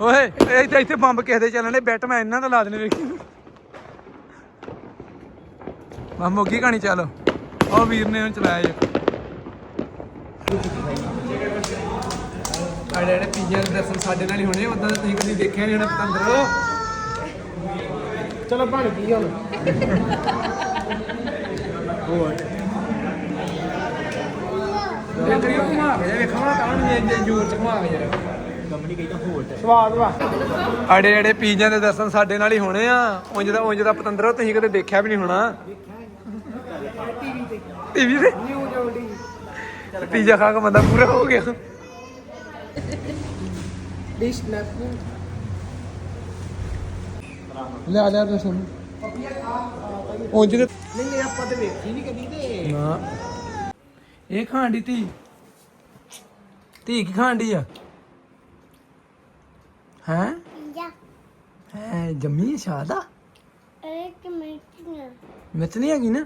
ਓਏ ਇੱਥੇ ਇੱਥੇ ਬੰਬ ਕਿਸੇ ਦੇ ਚੱਲਣ, ਬੈਟ ਮੈਂ ਇਹਨਾਂ ਦਾ ਲਾ ਦੇਣੇ, ਵੇਖੀ। ਬੰਬ ਹੋ ਕਹਾਣੀ ਚੱਲ। ਉਹ ਵੀਰ ਨੇ ਉਹਨੂੰ ਚਲਾਇਆ ਜੀ। ਆ ਜਿਹੜੇ ਪੀਜ਼ਾ ਦੇ ਦਰਸ਼ਨ ਸਾਡੇ ਨਾਲ ਹੀ ਹੋਣੇ ਉਦਾਂ ਤਾਂ ਤੁਸੀਂ ਕਦੀ ਦੇਖਿਆ ਨਹੀਂ ਹੋਣਾ ਪਤੰਦਰ। ਚਲੋ ਬਣ ਗਈ ਹੁਣ ਇਹ ਕਰੀਓ ਘੁਮਾ ਕੇ ਵੇਖਣਾ ਤਾਂ ਨਹੀਂ ਇੰਨੇ ਜ਼ੋਰ ਚ ਘੁਮਾ ਕੇ ਯਾਰ ਸਵਾਦ ਵਾ। ਆੜੇ ਜਿਹੜੇ ਪੀਜ਼ਾ ਦੇ ਦਰਸ਼ਨ ਸਾਡੇ ਨਾਲ ਹੀ ਹੋਣੇ ਆ। ਉਂਝ ਦਾ ਉਂਝ ਦਾ ਪਤੰਦਰ ਤੁਸੀਂ ਕਦੇ ਦੇਖਿਆ ਵੀ ਨਹੀਂ ਹੋਣਾ। ਟੀਵੀ ਤੇ। ਪੀਜ਼ਾ ਖਾ ਕੇ ਬੰਦਾ ਪੂਰਾ ਹੋ ਗਿਆ। ਡਿਸ਼ ਨੈਪਕਿਨ ਲੈ ਆ ਲੈ ਦਰਸ਼ਨ ਉਂਝ ਦੇ ਨਹੀਂ ਨਹੀਂ ਆਪਾਂ ਤੇ ਵੇਖੀ ਨਹੀਂ ਕਦੀ ਤੇ। ਨਾ। ਇਹ ਖਾਣ ਦੀ ਧੀ। ਧੀ ਕੀ ਖਾਣ ਦੀ ਆ? ਹੈ? ਹੈ ਜੰਮੀ ਸ਼ਾਦਾ ਇੱਕ ਮਿੰਟ ਨਾ ਮਿਰਚ ਨਹੀਂ ਹੈਗੀ ਨਾ?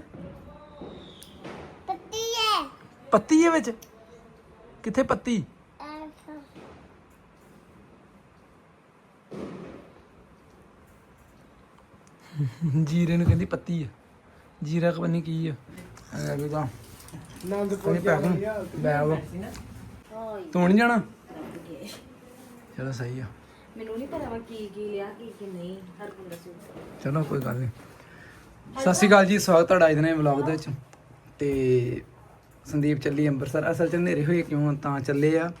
ਪੱਤੀ ਹੈ। ਪੱਤੀ ਹੈ ਵਿੱਚ? ਕਿੱਥੇ ਪੱਤੀ? ਜੀਰੇ ਨੂੰ ਕਹਿੰਦੀ ਪੱਤੀ ਆ ਜੀਰਾ ਨਹੀਂ ਕੀ ਆ। ਐ ਵੀ ਤਾਂ ਪੈਕ ਬੈਗ ਤੂੰ ਨਹੀਂ ਜਾਣਾ? ਚਲੋ ਸਹੀ ਆ। ਮੈਨੂੰ ਨਹੀਂ ਪਤਾ ਵਾ ਕੀ ਕੀ ਲਿਆ ਕੀ ਕੀ ਨਹੀਂ ਹਰ ਕੋਈ ਦੱਸੂ। ਚਲੋ ਕੋਈ ਗੱਲ ਨਹੀਂ ਸਤਿ ਸ਼੍ਰੀ ਅਕਾਲ ਜੀ ਸਵਾਗਤ ਤੁਹਾਡਾ ਅੱਜ ਦੇ ਨਵੇਂ ਵਲੌਗ ਦੇ ਵਿੱਚ। ਤੇ ਸੰਦੀਪ ਚੱਲੀ ਅੰਮ੍ਰਿਤਸਰ। ਅਸਲ ਚ ਹਨੇਰੇ ਹੋਏ ਕਿਉਂ? ਤਾਂ ਚੱਲੇ ਆ।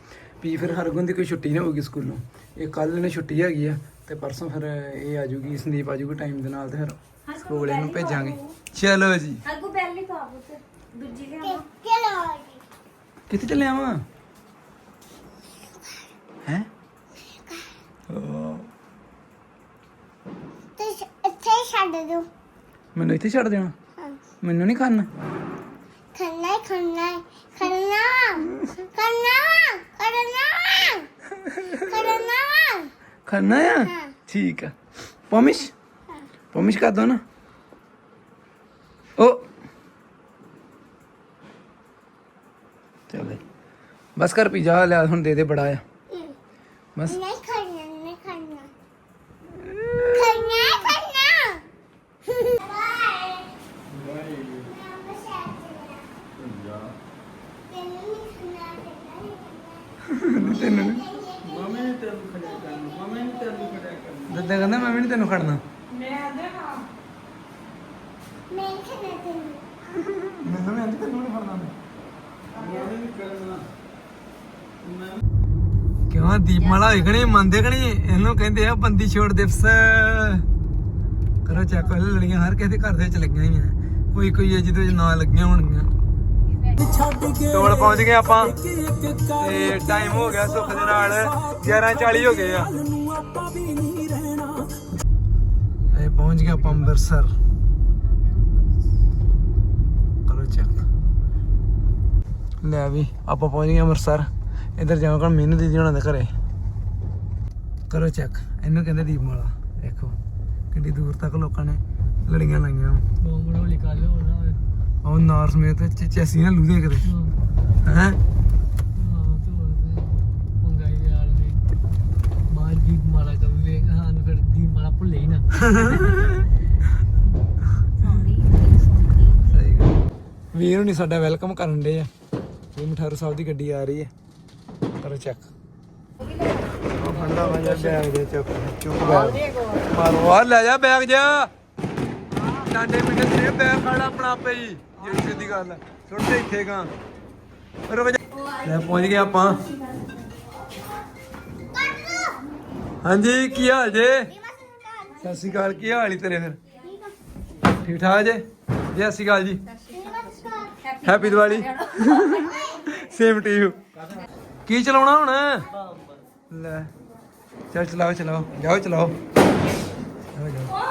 ਵੀ ਫਿਰ ਹਰਗੁਣ ਦੀ ਕੋਈ ਛੁੱਟੀ ਨਾ ਹੋਊਗੀ ਸਕੂਲੋਂ। ਇਹ ਕੱਲ ਨੇ ਛੁੱਟੀ ਹੈਗੀ ਆ ਤੇ ਪਰਸੋਂ ਫਿਰ ਇਹ ਆ ਜੂਗੀ ਸੰਦੀਪ ਆ ਜੂਗੀ ਟਾਈਮ ਦੇ ਨਾਲ ਤੇ ਫਿਰ ਸਕੂਲ ਇਹਨੂੰ ਭੇਜਾਂਗੇ। ਚਲੋ ਜੀ। ਹਰ ਕੋ ਪਹਿਲੀ ਪਾ ਪੁੱਤ ਦੂਜੀ ਲਿਆ ਚਲੋ ਕਿੱਥੇ ਚੱਲੇ ਆਵਾਂ ਹੈ ਤੇ ਇੱਥੇ ਛੱਡ ਦੋ ਮੈਨੂੰ ਇੱਥੇ ਛੱਡ ਦੇਣਾ। ਮੈਨੂੰ ਨਹੀਂ ਖਾਣਾ ਖੰਨਾ ਹੈ, ਖੰਨਾ ਹੈ, ਖੰਨਾ ਖੰਨਾ ਖੰਨਾ ਖੰਨਾ ਖਾਣਾ ਆ? ਹਾਂ। ਠੀਕ ਆ। ਪੋਮਿਸ਼? ਪੋਮਿਸ਼ ਕਰ ਦੋ ਨਾ। ਓ। ਚੱਲ। ਬਸ ਕਰ ਪੀਜ਼ਾ ਲਿਆ ਹੁਣ ਦੇ ਦੇ ਬੜਾ ਆ। ਬਸ। ਨਹੀਂ ਖੰਨਾ ਤੈਨੂੰ ਦੱਦਾ ਕਹਿੰਦਾ ਮੈਂ ਵੀ ਨਹੀਂ ਤੈਨੂੰ ਖੜਨਾ। ਮੈਂ ਖੰਨਾ ਤੈਨੂੰ। ਮੈਨੂੰ ਵੀ ਆਂਦੀ ਤੈਨੂੰ ਨਹੀਂ ਖੜਨਾ ਕਿਉਂ? ਦੀਪਮਾਲਾ ਹੋਈ ਕਣੀ ਮੰਨਦੇ ਕਣੀ? ਇਹਨੂੰ ਕਹਿੰਦੇ ਆ ਬੰਦੀ ਛੋੜ ਦਿਵਸ। ਕਰੋ ਚੈੱਕ ਲੜੀਆਂ ਹਰ ਕਿਸੇ ਦੇ ਘਰ ਦੇ ਵਿੱਚ ਲੱਗੀਆਂ ਹੀ ਆ ਕੋਈ ਕੋਈ ਆ ਜਿਹਦੇ ਵਿੱਚ ਨਾ ਲੱਗੀਆਂ ਹੋਣਗੀਆਂ। ਤੋੜ ਪਹੁੰਚ ਗਏ ਆਪਾਂ। ਤੇ ਟਾਈਮ ਹੋ ਗਿਆ ਸੁੱਖ ਦੇ ਨਾਲ। 11:40 ਹੋ ਗਏ ਆ। ਇਹ ਪਹੁੰਚ ਗਏ ਆਪਾਂ ਅੰਮ੍ਰਿਤਸਰ। ਕਰੋ ਚੈੱਕ ਲੈ ਵੀ, ਆਪਾਂ ਪਹੁੰਚ ਗਏ ਅੰਮ੍ਰਿਤਸਰ। ਇੱਧਰ ਜਾਵਾਂਗਾ ਮੀਨੂ ਦੀਦੀ ਹੋਣਾ ਦੇ ਘਰੇ। ਕਰੋ ਚੈੱਕ ਇਹਨੂੰ ਕਹਿੰਦੇ ਦੀਪਮਾਲਾ ਦੇਖੋ, ਕਿੰਨੀ ਦੂਰ ਤੱਕ ਲੋਕਾਂ ਨੇ ਲੜੀਆਂ ਲਾਈਆਂ। ਮੋਮੜੋ ਲਿਖਾ ਲਿਓ ਨਾ ਉਹ ਨਾਰ ਸਮੇਤ ਚੈਸੀ ਨਾ ਲੂਦੇ ਕਰੇ ਹੈ। ਹਾਂ? ਤੋਂ ਪੰਗਾਈ ਦੇ ਆਲ ਨੇ ਮਾਰ ਦੀ ਮਾਰਾ ਕਵੇ ਹਾਂ ਫਿਰ ਦੀ ਮਾਰਾ ਭੁੱਲੇ ਹੀ ਨਾ। ਵੀਰ ਹੁਣੀ ਸਾਡਾ ਵੈਲਕਮ ਕਰਨ ਦੇ ਆ। ਇਹ ਮਠਾਰੂ ਸਾਹਿਬ ਦੀ ਗੱਡੀ ਆ ਰਹੀ ਹੈ। ਕਰੋ ਚੈੱਕ। ਉਹ ਫੰਡਾ ਵਾ ਜਾ ਬੈਗ ਦੇ ਚੁੱਕ ਚੁੱਕ ਬੈਗ। ਮਾਰੋ ਆ ਲੈ ਜਾ ਬੈਗ ਜਾ ਡਾਂਡੇ ਪਿੰਡੇ ਤੇ ਬੈਗ ਖੜਾ ਆਪਣਾ ਆਪੇ ਜਿਹੜੀ ਸਿੱਧੀ ਗੱਲ ਹੈ ਸੁੱਟ ਇੱਥੇ ਗਾ। ਲੈ, ਪਹੁੰਚ ਗਏ ਆਪਾਂ। ਹਾਂਜੀ, ਕੀ ਹਾਲ ਜੇ? ਸਤਿ ਸ਼੍ਰੀ ਅਕਾਲ, ਕੀ ਹਾਲ ਈ ਤੇਰੇ ਫਿਰ? ਠੀਕ ਠਾਕ ਜੇ? ਜੀ ਸਤਿ ਸ਼੍ਰੀ ਅਕਾਲ ਜੀ। Happy Diwali same to you ਕੀ ਚਲਾਉਣਾ ਹੁਣ? ਲੈ, ਚਲ ਚਲਾਓ ਚਲਾਓ। ਜਾਓ, ਚਲਾਓ ਜਾਓ, ਜਾਓ।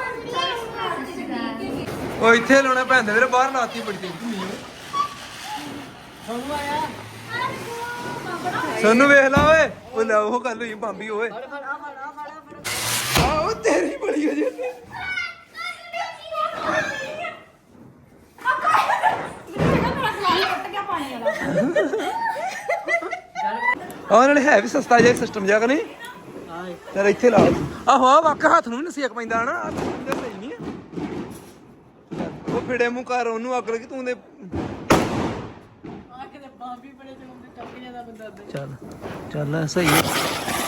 ਉਹ ਇੱਥੇ ਲਾਉਣਾ ਪੈਂਦਾ ਵੀਰੇ, ਬਾਹਰ ਲਾਤੀ ਬੜੀ ਤੇਜ਼। ਨਹੀਂ ਸੋਨੂੰ ਵੇਖ ਲਾ ਓਏ। ਉਹ ਲੈ, ਉਹ ਗੱਲ ਹੋਈ ਬੰਬੀ ਓਏ। ਆਓ ਤੇਰੀ ਬੜੀ ਹੋ ਜਾਂਦੀ ਉਹ ਨਾਲੇ ਹੈ ਵੀ ਸਸਤਾ ਜਿਹਾ ਸਿਸਟਮ ਜਿਹਾ ਕਿ ਨਹੀਂ? ਆਏ ਇੱਥੇ ਲਾ ਆਹੋ ਆ ਵਾਕ ਹੱਥ ਨੂੰ ਨੀ ਸੇਕ ਪੈਂਦਾ ਨਾ। ਆਹ ਸਹੀ ਨਹੀਂ। ਫਿੜੇ ਮੂੰਹ ਕਰ ਉਹਨੂੰ ਅੱਗ ਲੱਗੀ ਤੂੰ ਦੇ ਆ ਕਿਤੇ ਬਾਬੀ ਬੜੇ ਚਲਾਉਂਦੇ ਟੱਪ ਜਾਂਦਾ ਬੰਦਾ ਅੱਧੇ ਚੱਲ ਚੱਲ ਸਹੀ ਹੈ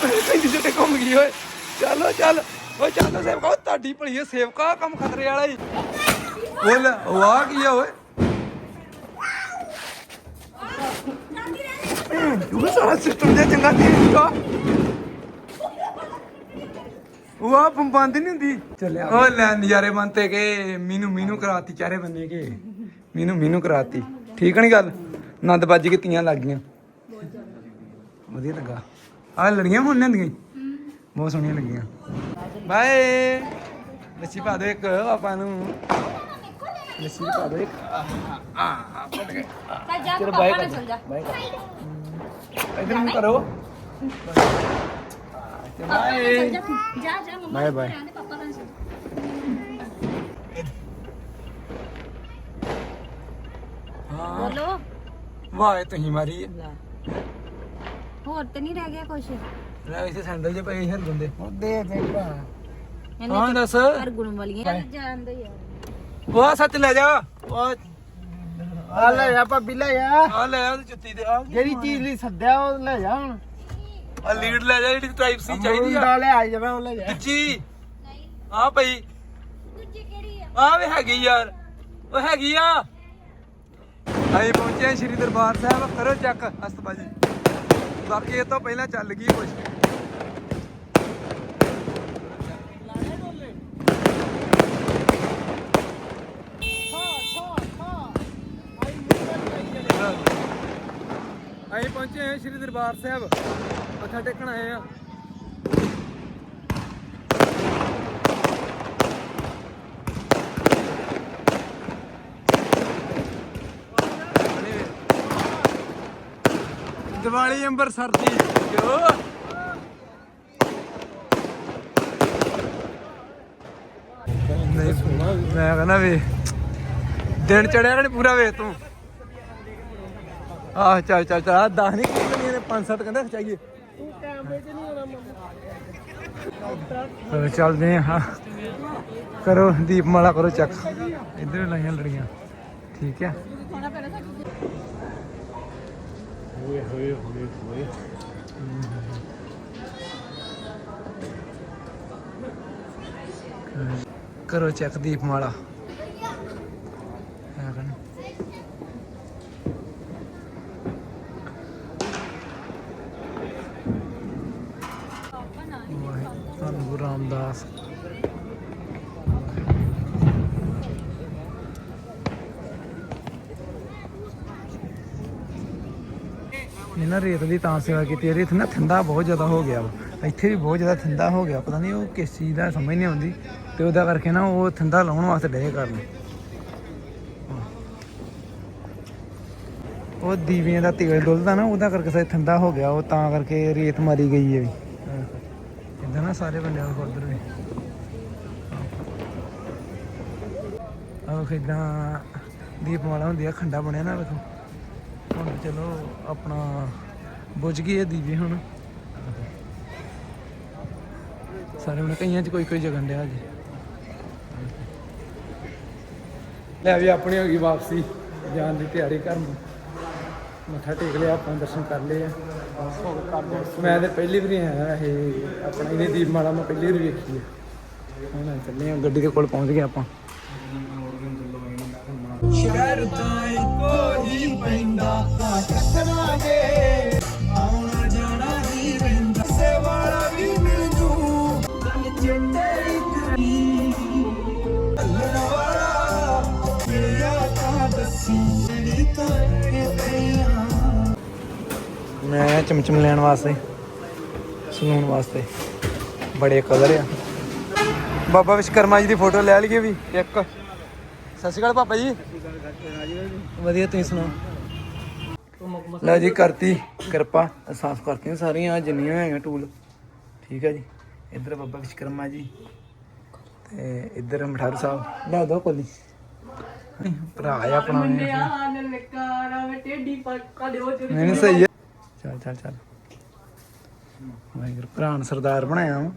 ਪੈਂਦੀ ਜਿੱਤੇ ਘੁੰਮ ਗਈ ਓਏ ਚੱਲੋ ਚੱਲ ਓਏ ਚੱਲ ਸੇਵਕਾ ਓਏ ਤੁਹਾਡੀ ਭਲੀ ਹੈ ਸੇਵਕਾ ਕੰਮ ਖਤਰੇ ਵਾਲਾ ਹੀ ਬੋਲ ਆ ਕੀ ਆ ਓਏ ਤੂੰ ਸਾਰਾ ਸਿਸਟਮ ਦੇ ਚੰਗਾ ਨਹੀਂ ਕਾ ਉਹ ਆ ਬੰਦ ਨਹੀਂ ਹੁੰਦੀ। ਚੱਲਿਆ ਉਹ ਲੈ ਨਜ਼ਾਰੇ ਮੰਨਤੇ ਕਿ ਮੀਨੂ ਮੀਨੂ ਕਰਾਤੀ ਚਾਰੇ ਬੰਨੇ ਕੇ। ਮੀਨੂ ਮੀਨੂ ਕਰਾਤੀ। ਠੀਕ ਨਹੀਂ ਗੱਲ? ਨੰਦ ਵੱਜ ਕੇ ਤੀਆਂ ਲੱਗ ਗਈਆਂ। ਵਧੀਆ ਲੱਗਾ। ਆ ਲੜੀਆਂ ਹੁਣ ਲੈਂਦੀਆਂ ਬਹੁਤ ਸੋਹਣੀਆਂ ਲੱਗੀਆਂ। ਬਾਏ। ਲੱਸੀ ਪਾ ਦਿਓ ਇੱਕ ਆਪਾਂ ਨੂੰ। ਲੱਸੀ ਪਾ ਦਿਓ ਇੱਕ। ਆ ਆ ਪੜ ਗਏ ਚਲੋ ਬਾਏ ਕਰ। ਬਾਏ ਕਰ। ਇਧਰ ਨੂੰ ਕਰੋ। ਬਾਏ ਜਾ ਜਾ ਮੰਮਾ ਬਾਏ ਬਾਏ ਪਾਪਾ ਨਾਲ ਹਾਂ ਬੋਲੋ ਵਾਹ ਤੁਸੀਂ ਮਾਰੀ ਹੈ ਹੋਰ ਤੇ ਨਹੀਂ ਰਹਿ ਗਿਆ ਕੁਛ? ਲੈ ਇਸੇ ਸੈਂਡਲ ਜੇ ਪਏ ਹਰ ਬੰਦੇ। ਦੇ ਦੇ ਭਾ। ਹਾਂ ਦੱਸ। ਹਰ ਗੁਣ ਵਾਲੀਆਂ ਜਾਣਦੇ ਯਾਰ। ਉਹ ਸੱਚ ਲੈ ਜਾ। ਉਹ ਆ ਲੈ ਜਾ ਭਾਬੀ ਲੈ ਜਾ ਆ ਲੈ ਆ ਜੁੱਤੀ ਦੇ ਆ ਜਿਹੜੀ ਚੀਜ਼ ਲਈ ਸੱਦਿਆ ਉਹ ਲੈ ਜਾ ਹੁਣ। ਆ ਲੀਡ ਲੈ ਜਾ ਜਿਹੜੀ ਟਾਈਪ ਸੀ ਚਾਹੀਦੀ ਆ। ਮੁੰਡਾ ਲੈ ਆ ਜਾਵੇ ਉਹ ਲੈ ਜਾ। ਜੀ ਆ ਦੂਜੀ ਕਿਹੜੀ ਆ? ਆ ਵੀ ਹੈਗੀ ਯਾਰ। ਉਹ ਹੈਗੀ ਆ। ਅਸੀਂ ਪਹੁੰਚੇ ਹਾਂ ਸ਼੍ਰੀ ਦਰਬਾਰ ਸਾਹਿਬ। ਕਰੋ ਚੱਕ ਅਸਤਬਾਜੀ ਬਾਕੀ ਇਹ ਤੋਂ ਪਹਿਲਾਂ ਚੱਲ ਗਈ ਕੁਛ ਅਸੀਂ ਪਹੁੰਚੇ ਹਾਂ ਸ਼੍ਰੀ ਦਰਬਾਰ ਸਾਹਿਬ। ਮੱਥਾ ਟੇਕਣ ਆਏ ਆ। ਦੀਵਾਲੀ ਅੰਬਰਸਰ ਦੀ। ਜੋ ਮੈਂ ਕਹਿੰਦਾ ਵੇ ਦਿਨ ਚੜਿਆ ਕਿ ਪੂਰਾ ਵੇ ਤੂੰ? ਆਹ ਚੱਲ ਚੱਲ ਚੱਲ ਆਹ ਦਸ ਨਹੀਂ ਕਿੰਨੀਆਂ ਨੇ ਪੰਜ ਸੱਤ ਕਹਿੰਦਾ ਚਾਹੀਏ ਤੂੰ ਕੈਮਰੇ 'ਚ ਨਹੀਂ ਆਉਣਾ ਚਲੋ ਚੱਲਦੇ ਹਾਂ। ਕਰੋ ਦੀਪਮਾਲਾ ਕਰੋ ਚੱਕ। ਇੱਧਰ ਲਾਈਆਂ ਲੜੀਆਂ। ਠੀਕ ਹੈ। ਹੋਏ ਹੋਏ ਹੋਏ ਹੋਏ। ਕਰੋ ਚੱਕ ਦੀਪਮਾਲਾ ਹੈ ਕਨ ਧੰਨ ਗੁਰੂ ਰਾਮਦਾਸ। ਇਹਨਾਂ ਰੇਤ ਦੀ ਤਾਂ ਸੇਵਾ ਕੀਤੀ ਰੇਤ ਨਾ ਠੰਡਾ ਬਹੁਤ ਜ਼ਿਆਦਾ ਹੋ ਗਿਆ ਵਾ। ਇੱਥੇ ਵੀ ਬਹੁਤ ਜ਼ਿਆਦਾ ਠੰਡਾ ਹੋ ਗਿਆ। ਪਤਾ ਨਹੀਂ ਉਹ ਕਿਸ ਚੀਜ਼ ਦਾ ਸਮਝ ਨਹੀਂ ਆਉਂਦੀ। ਤੇ ਉਹਦਾ ਕਰਕੇ ਨਾ ਉਹ ਠੰਡਾ ਲਾਉਣ ਵਾਸਤੇ ਡੇ ਕਰਨ। ਉਹ ਦੀਵਿਆਂ ਦਾ ਤੇਲ ਡੁੱਲਦਾ ਨਾ, ਉਹਦਾ ਕਰਕੇ ਸੇ ਠੰਡਾ ਹੋ ਗਿਆ। ਉਹ ਤਾਂ ਕਰਕੇ ਰੇਤ ਮਾਰੀ ਗਈ ਹੈ ਵੀ। ਇਦਾਂ ਸਾਰੇ ਬੰਦਿਆਂ ਨੂੰ ਉਧਰ ਵੀ। ਆਹ ਕਿਦਾਂ ਦੀਪਮਾਲਾ ਹੁੰਦੀ ਆ, ਖੰਡਾ ਬਣਿਆ ਨਾ ਵੇਖੋ। ਹੁਣ ਚਲੋ ਆਪਣਾ ਬੁਝ ਗਈ ਇਹ ਦੀਵੇ ਹੁਣ। ਸਾਰੇ ਹੁਣ ਕਈਆਂ ਚ ਕੋਈ ਕੋਈ ਜਗਨ ਡਿਆ ਜੀ ਲੈ ਵੀ ਆਪਣੀ ਹੋ ਗਈ ਵਾਪਸੀ, ਜਾਣ ਦੀ ਤਿਆਰੀ ਕਰਨ ਨੂੰ ਮੱਥਾ ਟੇਕ ਲਿਆ, ਆਪਾਂ ਦਰਸ਼ਨ ਕਰ ਲਏ ਆ। ਮੈਂ ਤੇ ਪਹਿਲੀ ਵਾਰੀ ਆਇਆ ਇਹ, ਆਪਣਾ ਇਹਦੀ ਦੀਪਮਾਲਾ ਮੈਂ ਪਹਿਲੀ ਵਾਰੀ ਵੇਖੀ ਆ। ਹੁਣ ਚੱਲੇ ਆ, ਗੱਡੀ ਦੇ ਕੋਲ ਪਹੁੰਚ ਗਏ ਆਪਾਂ। ਸ਼ਹਿਰ ਤਾਂ ਇੱਕੋ ਹੀ ਪੈਂਦਾ ਟੱਕਰਾਂਗੇ ਮੈਂ ਚਮਚਮ ਲੈਣ ਵਾਸਤੇ। ਸਲੂਨ ਵਾਸਤੇ। ਬੜੇ ਕਲਰ ਆ। ਬਾਬਾ ਵਿਸ਼ਕਰਮਾ ਜੀ ਦੀ ਫੋਟੋ ਲੈ ਲਈਏ ਵੀ ਇੱਕ। ਸਤਿ ਸ਼੍ਰੀ ਅਕਾਲ ਪਾਪਾ ਜੀ। ਵਧੀਆ ਤੁਸੀਂ ਸੁਣਾਓ? ਲਓ ਜੀ ਕਰਤੀ ਕਿਰਪਾ। ਸਾਫ਼ ਕਰਤੀਆਂ ਸਾਰੀਆਂ ਜਿੰਨੀਆਂ ਹੈਗੀਆਂ ਟੂਲ ਠੀਕ ਹੈ ਜੀ। ਇੱਧਰ ਬਾਬਾ ਵਿਸ਼ਕਰਮਾ ਜੀ ਤੇ ਇੱਧਰ ਮਠਾਰੂ ਸਾਹਿਬ। ਲੈ ਦੋ ਕੋਲੀ। ਭਰਾ ਆ ਆਪਣਾ ਨਹੀਂ ਨਹੀਂ ਸਹੀ ਚੱਲ ਚੱਲ ਚੱਲ। ਵਾਹਿਗੁਰੂ ਭਰਾ ਨੂੰ ਸਰਦਾਰ ਬਣਾਇਆ ਵਾ।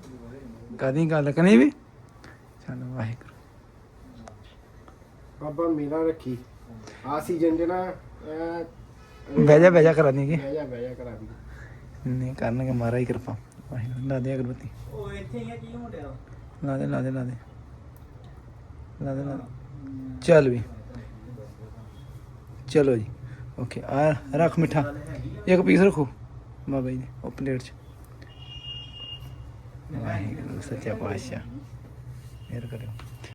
ਕਾਦੀ ਗੱਲ ਕਨੀ ਵੀ? ਚਲ ਵਾਹਿਗੁਰੂ। ਬਾਬਾ ਮੇਰਾ ਰੱਖੀ। ਆ ਸੀਜ਼ਨ ਬਹਿ ਜਾ ਬਹਿ ਜਾ ਕਰਾ ਦੇਂਗੇ ਬਹਿ ਜਾ ਬਹਿ ਜਾ ਕਰਾ ਨਹੀਂ ਕਰਨਗੇ ਮਾਰਾ ਹੀ ਕਿਰਪਾ। ਵਾਹਿਗੁਰੂ ਲਾ ਦੇ ਅਗਰਬੱਤੀ। ਉਹ ਇੱਥੇ ਹੀ ਆ ਕੀ ਹੋਟਿਆ ਲਾ ਦੇ ਲਾ ਦੇ ਲਾ ਦੇ। ਲਾ ਦੇ ਲਾ ਦੇ। ਚੱਲ ਵੀ। ਚਲੋ ਜੀ। ਓਕੇ ਆ ਰੱਖ ਮਿੱਠਾ। ਇੱਕ ਪੀਸ ਰੱਖੋ। ਬਾਬਾ ਜੀ ਨੇ ਉਹ ਪਲੇਟ 'ਚ। ਵਾਹਿਗੁਰੂ, ਸੱਚਾ ਪਾਤਸ਼ਾਹ। ਮਿਹਰ ਕਰਿਓ।